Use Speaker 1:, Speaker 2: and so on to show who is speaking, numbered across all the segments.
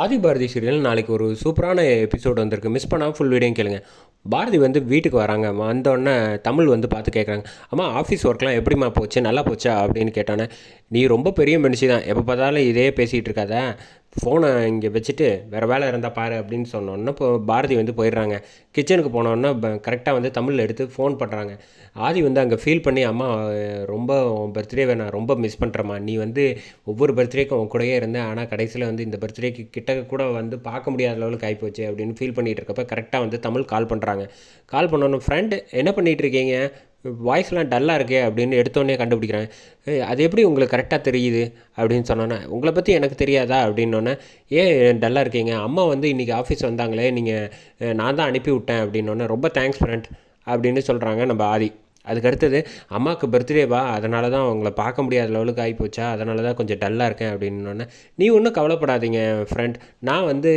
Speaker 1: ஆதி Bharathi serial நாளைக்கு ஒரு சூப்பரான எபிசோடு வந்திருக்கு. மிஸ் பண்ணாமல் ஃபுல் வீடியோ கேளுங்க. பாரதி வந்து வீட்டுக்கு வராங்க. வந்தோடனே தமிழ் வந்து பார்த்து கேட்குறாங்க அம்மா ஆஃபீஸ் ஒர்க்லாம் எப்படிம்மா போச்சு? நல்லா போச்சா? அப்படின்னு கேட்டானே. நீ ரொம்ப பெரிய மனுஷி தான். எப்போ பார்த்தாலும் இதே பேசிகிட்டு இருக்காத. ஃபோனை இங்கே வச்சுட்டு வேறு வேலை இருந்தால் பாரு அப்படின்னு சொன்னோன்னே இப்போ பாரதி வந்து போயிடுறாங்க. கிச்சனுக்கு போனோன்னே கரெக்டாக வந்து தமிழில் எடுத்து ஃபோன் பண்ணுறாங்க ஆதி வந்து அங்கே ஃபீல் பண்ணி அம்மா ரொம்ப உன் பர்த்டேவை நான் ரொம்ப மிஸ் பண்ணுறேம்மா நீ வந்து ஒவ்வொரு பர்த்டேக்கும் உன் கூடயே இருந்தேன் ஆனால் கடைசியில் வந்து இந்த பர்த்டேக்கு கிட்ட கூட வந்து பார்க்க முடியாத லெவலுக்கு ஆகிப்போச்சு அப்படின்னு ஃபீல் பண்ணிகிட்டு இருக்கப்ப கரெக்டாக வந்து தமிழ் கால் பண்ணுறாங்க கால் பண்ணோன்னு ஃப்ரெண்டு என்ன பண்ணிகிட்டு இருக்கீங்க? வாய்ஸ்லாம் டல்லாக இருக்கே அப்படின்னு எடுத்தோடனே கண்டுபிடிக்கிறேன் அது எப்படி உங்களுக்கு கரெக்டாக தெரியுது? அப்படின்னு சொன்னோன்னே உங்களை பற்றி எனக்கு தெரியாதா? அப்படின்னோன்னே ஏன் டல்லாக இருக்கீங்க? அம்மா வந்து இன்றைக்கி ஆஃபீஸ் வந்தாங்களே நீங்கள் நான் தான் அனுப்பி விட்டேன் அப்படின்னோன்னே ரொம்ப தேங்க்ஸ் ஃப்ரெண்ட் அப்படின்னு சொல்கிறாங்க நம்ம ஆதி. அதுக்கு அடுத்தது அம்மாவுக்கு பர்த்டேவா அதனால தான் அவங்கள பார்க்க முடியாத லெவலுக்கு ஆகி போச்சா அதனால தான் கொஞ்சம் டல்லாக இருக்கேன் அப்படின்னோடனே நீ ஒன்றும் கவலைப்படாதீங்க ஃப்ரெண்ட் நான் வந்து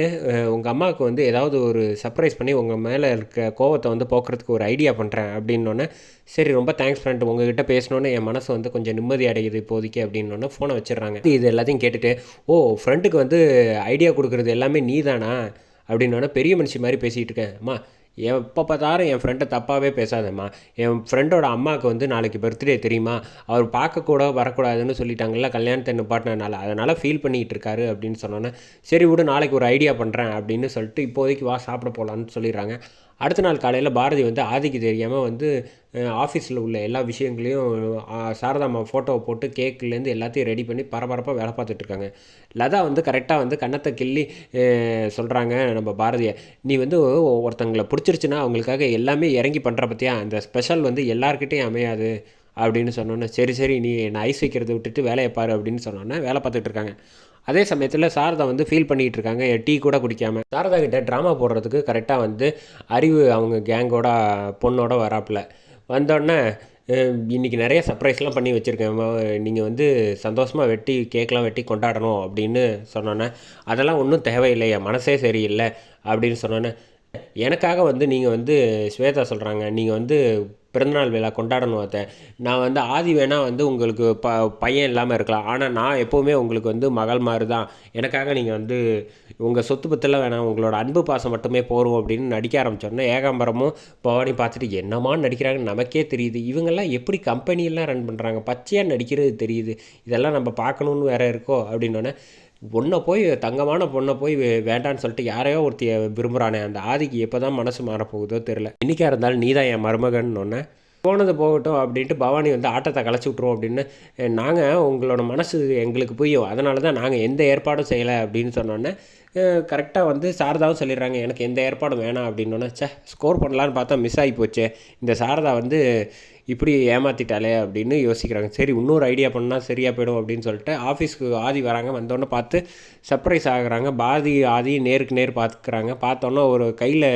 Speaker 1: உங்கள் அம்மாவுக்கு வந்து ஏதாவது ஒரு சர்ப்ரைஸ் பண்ணி உங்கள் மேலே இருக்க கோவத்தை வந்து போக்குறதுக்கு ஒரு ஐடியா பண்ணுறேன் அப்படின்னோடனே சரி ரொம்ப தேங்க்ஸ் ஃப்ரெண்ட் உங்ககிட்ட பேசணுன்னு என் மனசு வந்து கொஞ்சம் நிம்மதி அடையுது இப்போதைக்கு அப்படின்னோடனே ஃபோனை வச்சிடுறாங்க. இது எல்லாத்தையும் கேட்டுட்டு ஓ ஃப்ரெண்டுக்கு வந்து ஐடியா கொடுக்குறது எல்லாமே நீ தானா அப்படின்னோடனே பெரிய மனுஷி மாதிரி பேசிகிட்டு இருக்கேன். அம்மா எப்போ பார்த்தாலும் என் ஃப்ரெண்டை தப்பாகவே பேசாதம்மா. என் ஃப்ரெண்டோட அம்மாவுக்கு வந்து நாளைக்கு பர்த்டே தெரியுமா? அவர் பார்க்கக்கூட வரக்கூடாதுன்னு சொல்லிட்டாங்கல்ல கல்யாணத்தை நிப்பாட்டினால அதனால் ஃபீல் பண்ணிகிட்டு இருக்காரு அப்படின்னு சொன்னோன்னே சரி விடு நாளைக்கு ஒரு ஐடியா பண்ணுறேன் அப்படின்னு சொல்லிட்டு இப்போதைக்கு வா சாப்பிட போகலான்னு சொல்லிடுறாங்க. அடுத்த நாள் காலையில் பாரதி வந்து ஆதிக்கு தெரியாமல் வந்து ஆஃபீஸில் உள்ள எல்லா விஷயங்களையும் சாரதாம்மா ஃபோட்டோவை போட்டு கேக்குலேருந்து எல்லாத்தையும் ரெடி பண்ணி பரபரப்பாக வேலை பார்த்துட்ருக்காங்க லதா வந்து கரெக்டாக வந்து கன்னத்தை கிள்ளி சொல்கிறாங்க நம்ம பாரதியை. நீ வந்து ஒருத்தங்களை பிடிச்சிருச்சுன்னா அவங்களுக்காக எல்லாமே இறங்கி பண்ணுற பற்றியா அந்த ஸ்பெஷல் வந்து எல்லாருக்கிட்டையும் அமையாது அப்படின்னு சொன்னோன்னே சரி சரி நீ என்னை ஐஸ் வைக்கிறத விட்டுட்டு வேலையை பாரு அப்படின்னு சொன்னோன்னே வேலை பார்த்துட்ருக்காங்க அதே சமயத்தில் சாரதா வந்து ஃபீல் பண்ணிகிட்டு இருக்காங்க டீ கூட குடிக்காமல் சாரதா கிட்ட ட்ராமா போடுறதுக்கு கரெக்டாக வந்து அறிவு அவங்க கேங்கோட பொண்ணோட வராப்புல. வந்தோடனே இன்றைக்கி இன்னைக்கு நிறைய சர்ப்ரைஸ்லாம் பண்ணி வச்சுருக்கேன். நீங்கள் வந்து சந்தோஷமாக வெட்டி கேக்லாம் வெட்டி கொண்டாடணும் அப்படின்னு சொன்னோன்னே அதெல்லாம் ஒன்றும் தேவையில்லை. என் மனசே சரியில்லை. அப்படின்னு சொன்னோன்னே எனக்காக வந்து நீங்கள் வந்து ஸ்வேதா சொல்கிறாங்க நீங்கள் வந்து பிறந்தநாள் விழா கொண்டாடணும் அதை நான் வந்து ஆதி வேணால் வந்து உங்களுக்கு ப பையன் இல்லாமல் இருக்கலாம். ஆனால் நான் எப்போவுமே உங்களுக்கு வந்து மகள் மாதிரி தான் எனக்காக நீங்கள் வந்து உங்கள் சொத்து பத்தெல்லாம் வேணாம். உங்களோட அன்பு பாசம் மட்டுமே போகிறோம் அப்படின்னு நடிக்க ஆரம்பிச்சோன்னே ஏகாம்பரமும் பவானி பார்த்துட்டு என்னமா நடிக்கிறாங்கன்னு நமக்கே தெரியுது. இவங்கெல்லாம் எப்படி கம்பெனியெல்லாம் ரன் பண்ணுறாங்க பச்சையாக நடிக்கிறது தெரியுது. இதெல்லாம் நம்ம பார்க்கணுன்னு வேறு இருக்கோ? அப்படின்னோடனே பொண்ணை போய் தங்கமான பொண்ணை போய் வேண்டான்னு சொல்லிட்டு யாரையோ ஒருத்திய விரும்புகிறானே அந்த ஆதிக்கு எப்போ தான் மனசு மாறப்போகுதோ தெரில இன்றைக்கா இருந்தாலும் நீ தான் என் மருமகன் ஒன்று போனது போகட்டும் அப்படின்ட்டு பவானி வந்து ஆட்டத்தை கலைச்சி விட்ருவோம் அப்படின்னு நாங்கள் உங்களோட மனசு எங்களுக்கு புரியும். அதனால தான் நாங்கள் எந்த ஏற்பாடும் செய்யலை அப்படின்னு சொன்னோன்னே கரெக்டாக வந்து சாரதாவும் சொல்லிடுறாங்க எனக்கு எந்த ஏற்பாடும் வேணாம் அப்படின்னோன்னே சே ஸ்கோர் பண்ணலான்னு பார்த்தா மிஸ் ஆகி போச்சு. இந்த சாரதா வந்து இப்படி ஏமாற்றிட்டாலே அப்படின்னு யோசிக்கிறாங்க. சரி இன்னொரு ஐடியா பண்ணால் சரியாக போயிடும் அப்படின்னு சொல்லிட்டு ஆஃபீஸ்க்கு ஆதி வராங்க. வந்தோடனே பார்த்து சர்ப்ரைஸ் ஆகுறாங்க. பாதி ஆதி நேருக்கு நேர் பார்த்துக்கிறாங்க. பார்த்தோன்னே ஒரு கையில்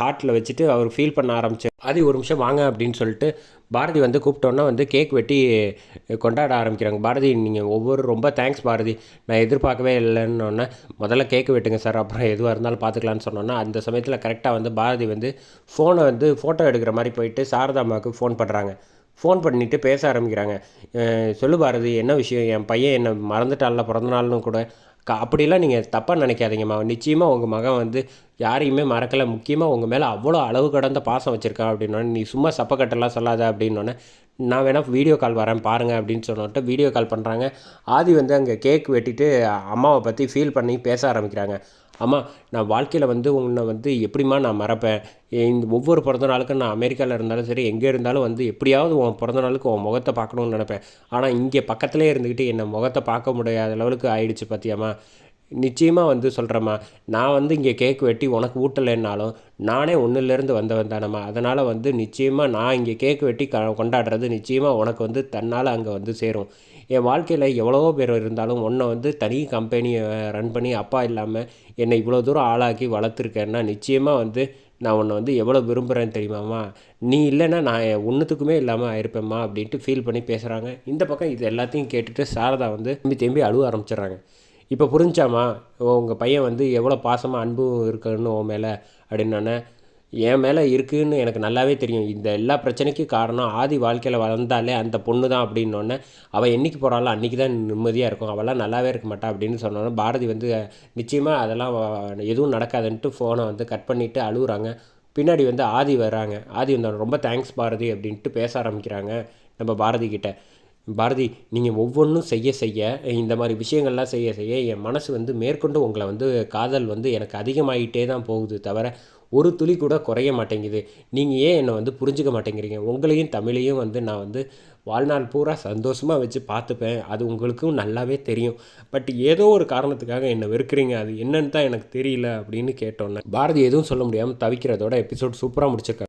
Speaker 1: ஹார்ட்டில் வச்சுட்டு அவர் ஃபீல் பண்ண ஆரம்பிச்சு ஆதி ஒரு நிமிஷம் வாங்க அப்படின்னு சொல்லிட்டு பாரதி வந்து கூப்பிட்டோன்னா வந்து கேக் வெட்டி கொண்டாட ஆரம்பிக்கிறாங்க. பாரதி நீங்கள் ஒவ்வொரு ரொம்ப தேங்க்ஸ் பாரதி. நான் எதிர்பார்க்கவே இல்லைன்னொன்னே முதல்ல கேக்கு வெட்டுங்க சார் அப்புறம் எதுவாக இருந்தாலும் பார்த்துக்கலான்னு சொன்னோன்னா அந்த சமயத்தில் கரெக்டாக வந்து பாரதி வந்து ஃபோனை வந்து ஃபோட்டோ எடுக்கிற மாதிரி போயிட்டு சாரதாமாவுக்கு ஃபோன் பண்ணுறாங்க ஃபோன் பண்ணிவிட்டு பேச ஆரம்பிக்கிறாங்க. சொல்லு பாரதி என்ன விஷயம்? என் பையன் என்னை மறந்துட்டால பிறந்தநாள்னு கூட க அப்படிலாம் நீங்கள் தப்பாக நினைக்காதீங்கம்மா நிச்சயமாக உங்கள் மகன் வந்து யாரையுமே மறக்கலை. முக்கியமாக உங்கள் மேலே அவ்வளோ அளவு கடந்த பாசம் வச்சுருக்கான் அப்படின்னோடனே நீ சும்மா சப்பக்கட்டெல்லாம் சொல்லாத அப்படின்னோடனே நான் வேணால் வீடியோ கால் வரேன் பாருங்கள் அப்படின்னு சொன்னோட்டு வீடியோ கால் பண்ணுறாங்க ஆதி வந்து அங்கே கேக் வெட்டிட்டு அம்மாவை பற்றி ஃபீல் பண்ணி பேச ஆரம்பிக்கிறாங்க. அம்மா நான் வாழ்க்கையில் வந்து உன்னை வந்து எப்படிம்மா நான் மறப்பேன்? இந்த ஒவ்வொரு பிறந்த நாளுக்கும் நான் அமெரிக்காவில் இருந்தாலும் சரி எங்கே இருந்தாலும் வந்து எப்படியாவது உன் பிறந்த நாளுக்கு உன் முகத்தை பார்க்கணும்னு நினைப்பேன். ஆனால் இங்கே பக்கத்துலேயே இருந்துக்கிட்டு என்னை முகத்தை பார்க்க முடியாத லெவலுக்கு ஆயிடுச்சு பார்த்தியாம்மா நிச்சயமாக வந்து சொல்கிறேம்மா நான் வந்து இங்கே கேக் வெட்டி உனக்கு ஊட்டலைன்னாலும் நானே ஒன்றுலேருந்து வந்தவன் தானம்மா. அதனால் வந்து நிச்சயமாக நான் இங்கே கேக் வெட்டி க கொண்டாடுறது நிச்சயமாக உனக்கு வந்து தன்னால் அங்கே வந்து சேரும். என் வாழ்க்கையில் எவ்வளவோ பேர் இருந்தாலும் ஒன்றை வந்து தனி கம்பெனியை ரன் பண்ணி அப்பா இல்லாமல் என்னை இவ்வளோ தூரம் ஆளாக்கி வளர்த்துருக்கேன்னா நிச்சயமாக வந்து நான் உன்னை வந்து எவ்வளோ விரும்புகிறேன்னு தெரியுமாம்மா நீ இல்லைன்னா நான் ஒன்றுத்துக்குமே இல்லாமல் ஆயிருப்பேம்மா அப்படின்ட்டு ஃபீல் பண்ணி பேசுகிறாங்க இந்த பக்கம் இது எல்லாத்தையும் கேட்டுட்டு சாரதா வந்து திரும்பி திரும்பி அழுவ ஆரம்பிச்சிடுறாங்க. இப்போ புரிஞ்சாமா உங்கள் பையன் வந்து எவ்வளோ பாசமாக அன்பும் இருக்குன்னு உன் மேலே அப்படின்னோடனே என் மேலே இருக்குதுன்னு எனக்கு நல்லாவே தெரியும். இந்த எல்லா பிரச்சனைக்கும் காரணம் ஆதி வாழ்க்கையில் வளர்ந்தாலே அந்த பொண்ணு தான் அப்படின்னோடனே அவள் என்னைக்கு போகிறாளோ அன்றைக்கி தான் நிம்மதியாக இருக்கும் அவளாம் நல்லாவே இருக்க மாட்டா அப்படின்னு சொன்னோன்னே பாரதி வந்து நிச்சயமாக அதெல்லாம் எதுவும் நடக்காதுன்ட்டு ஃபோனை வந்து கட் பண்ணிவிட்டு அழுகுறாங்க. பின்னாடி வந்து ஆதி வர்றாங்க. ஆதி வந்து ரொம்ப தேங்க்ஸ் பாரதி அப்படின்ட்டு பேச ஆரம்பிக்கிறாங்க நம்ம பாரதி கிட்ட. பாரதி நீங்கள் ஒவ்வொன்றும் செய்ய செய்ய இந்த மாதிரி விஷயங்கள்லாம் செய்ய செய்ய என் மனசு வந்து மேற்கொண்டு உங்களை வந்து காதல் வந்து எனக்கு அதிகமாகிட்டே தான் போகுது தவிர ஒரு துளி கூட குறைய மாட்டேங்குது. நீங்கள் ஏன் என்னை வந்து புரிஞ்சுக்க மாட்டேங்கிறீங்க? உங்களையும் தமிழையும் வந்து நான் வந்து வாழ்நாள் பூரா சந்தோஷமாக வச்சு பார்த்துப்பேன். அது உங்களுக்கும் நல்லாவே தெரியும். பட் ஏதோ ஒரு காரணத்துக்காக என்னை வெறுக்கிறீங்க. அது என்னன்னு தான் எனக்கு தெரியல அப்படின்னு கேட்டோன்னே. பாரதி எதுவும் சொல்ல முடியாமல் தவிக்கிறதோட எபிசோட் சூப்பராக முடிச்சிருக்காங்க